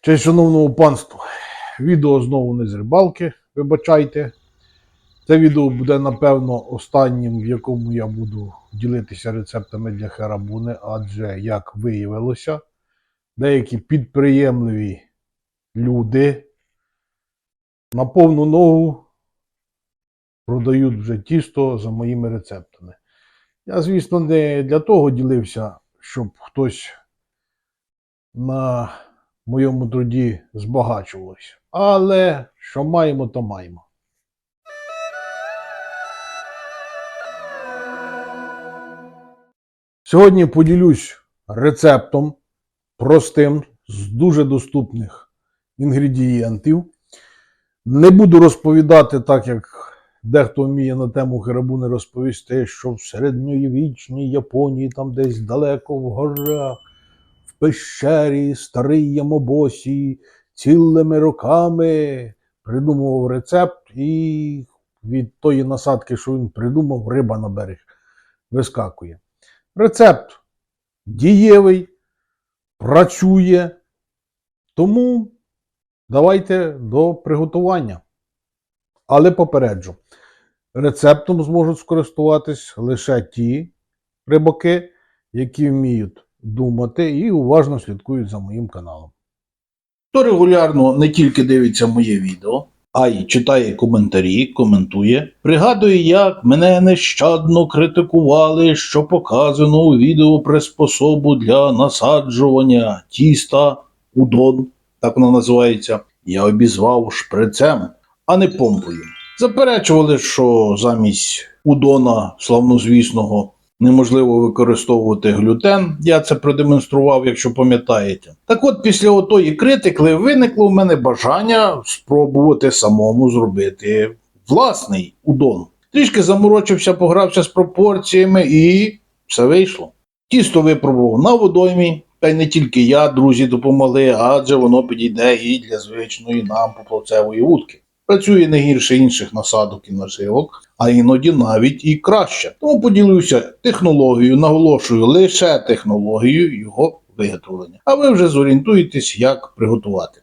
Честь шановному панству. Відео знову не з рибалки, вибачайте. Це відео буде, напевно, останнім, в якому я буду ділитися рецептами для херабуни, адже, як виявилося, деякі підприємливі люди на повну ногу продають вже тісто за моїми рецептами. Я, звісно, не для того ділився, щоб хтось на моєму труді збагачувався. Але що маємо, то маємо. Сьогодні поділюсь рецептом простим з дуже доступних інгредієнтів. Не буду розповідати так, як дехто вміє на тему херабуни розповісти, що в середньовічній Японії, там десь далеко в горах, пещері старий Ямобосі цілими роками придумував рецепт, і від тої насадки, що він придумав, риба на берег вискакує. Рецепт дієвий, працює. Тому давайте до приготування. Але попереджу, рецептом зможуть скористуватись лише ті рибаки, які вміють думати і уважно слідкують за моїм каналом. Хто регулярно не тільки дивиться моє відео, а й читає коментарі, коментує, пригадує, як мене нещадно критикували, що показано у відео приспособу для насаджування тіста удон, так воно називається, я обізвав шприцем, а не помпою. Заперечували, що замість удона славнозвісного неможливо використовувати глютен. Я це продемонстрував, якщо пам'ятаєте. Так от, після отої критики виникло в мене бажання спробувати самому зробити власний удон. Трішки заморочився, погрався з пропорціями і все вийшло. Тісто випробував на водоймі, та й не тільки я, друзі допомогли, адже воно підійде і для звичної нам поплавцевої вудки. Працює не гірше інших насадок і наживок, а іноді навіть і краще. Тому поділюся технологією, наголошую лише технологією його виготовлення. А ви вже зорієнтуєтесь, як приготувати.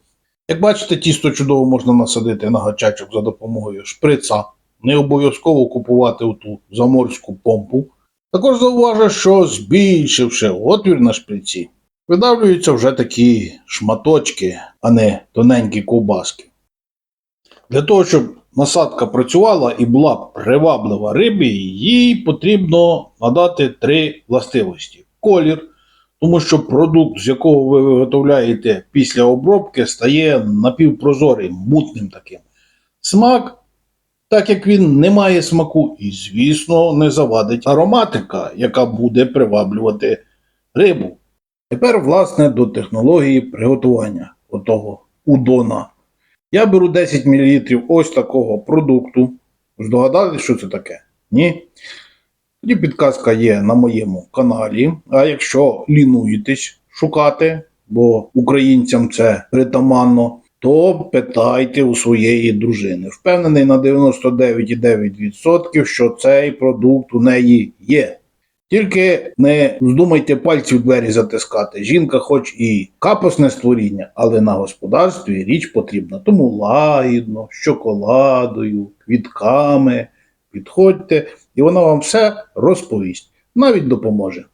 Як бачите, тісто чудово можна насадити на гачачок за допомогою шприца. Не обов'язково купувати ту заморську помпу. Також зауважу, що збільшивши отвір на шприці, видавлюються вже такі шматочки, а не тоненькі ковбаски. Для того, щоб насадка працювала і була приваблива рибі, їй потрібно надати три властивості: колір, тому що продукт, з якого ви виготовляєте після обробки, стає напівпрозорим, мутним таким. Смак, так як він не має смаку, і, звісно, не завадить ароматика, яка буде приваблювати рибу. Тепер, власне, до технології приготування отого удона. Я беру 10 мл ось такого продукту. Здогадались, що це таке? Ні? Тоді підказка є на моєму каналі. А якщо лінуєтесь шукати, бо українцям це притаманно, то питайте у своєї дружини. Впевнений на 99,9%, що цей продукт у неї є. Тільки не вздумайте пальці в двері затискати. Жінка, хоч і капосне створіння, але на господарстві річ потрібна. Тому лагідно, з шоколадою, квітками підходьте, і вона вам все розповість, навіть допоможе.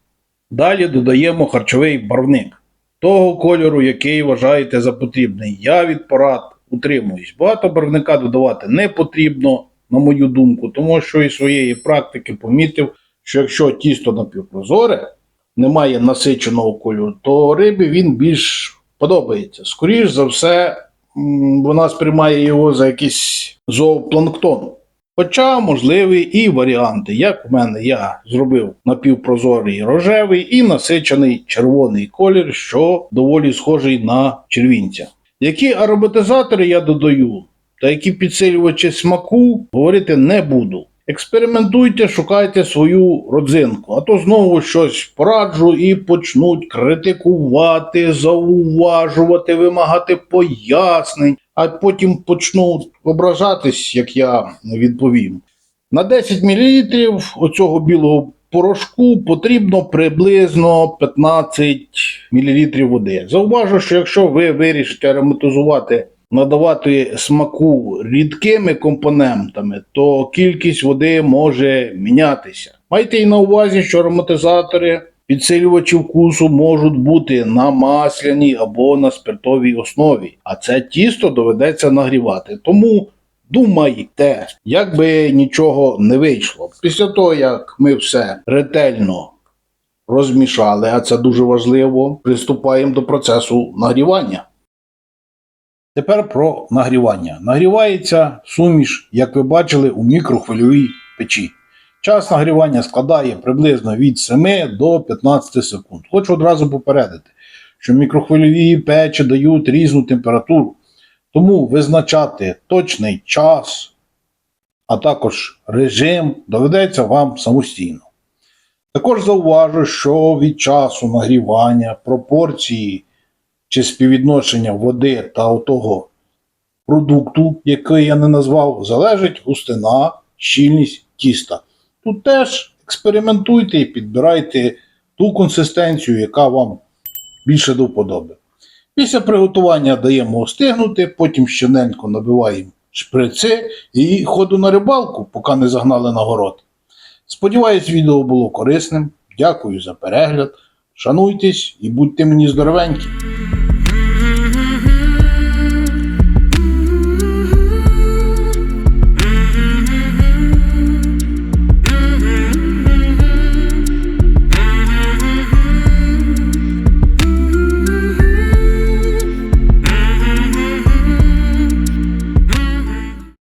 Далі додаємо харчовий барвник того кольору, який вважаєте за потрібний. Я від порад утримуюсь. Багато барвника додавати не потрібно, на мою думку, тому що із своєї практики помітив що якщо тісто напівпрозоре, немає насиченого кольору, то рибі він більш подобається. Скоріш за все, вона сприймає його за якийсь зоопланктон. Хоча можливі і варіанти. Як в мене я зробив напівпрозорий рожевий і насичений червоний колір, що доволі схожий на червінця. Які ароматизатори я додаю, та які підсилювачі смаку, говорити не буду. Експериментуйте, шукайте свою родзинку, а то знову щось пораджу і почнуть критикувати, зауважувати, вимагати пояснень, а потім почнуть ображатись, як я відповім. На 10 мл оцього білого порошку потрібно приблизно 15 мл води. Зауважу, що якщо ви вирішите ароматизувати, надавати смаку рідкими компонентами, то кількість води може мінятися. Майте й на увазі, що ароматизатори підсилювачі вкусу можуть бути на масляній або на спиртовій основі, а це тісто доведеться нагрівати. Тому думайте, як би нічого не вийшло. Після того, як ми все ретельно розмішали, а це дуже важливо, приступаємо до процесу нагрівання. Тепер про нагрівання. Нагрівається суміш, як ви бачили, у мікрохвильовій печі. Час нагрівання складає приблизно від 7 до 15 секунд. Хочу одразу попередити, що мікрохвильові печі дають різну температуру, тому визначати точний час, а також режим доведеться вам самостійно. Також зауважу, що від часу нагрівання пропорції чи співвідношення води та того продукту, який я не назвав, залежить густина, щільність тіста. Тут теж експериментуйте і підбирайте ту консистенцію, яка вам більше до вподоби. Після приготування даємо остигнути, потім щененько набиваємо шприци і ходу на рибалку, поки не загнали на город. Сподіваюсь, відео було корисним. Дякую за перегляд. Шануйтесь і будьте мені здоровенькі.